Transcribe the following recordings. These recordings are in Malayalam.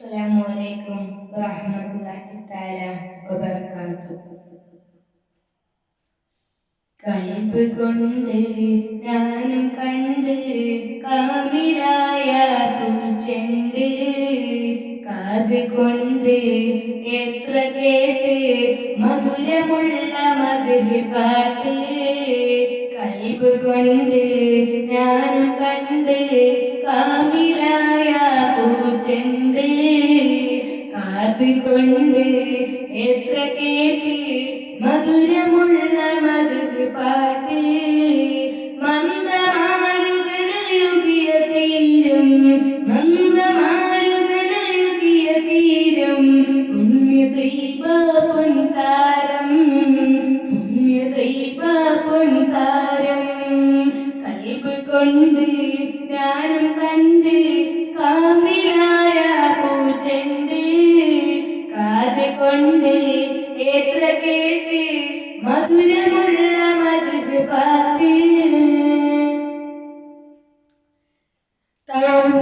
السلام عليكم ورحمة الله تعالى وبركاته കൽബ് കൊണ്ട് ഞാനും കണ്ട് കാമിരായ പൂച്ചെണ്ട്. കാത് കൊണ്ട് എത്ര കേട്ട് മധുരമുള്ള മധുരി പാട്ട് കൽബ് കൊണ്ട് ഞാനും കണ്ട് കാമിരായ പൂച്ചെണ്ട്. അത് കൊണ്ട്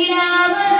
நீராவது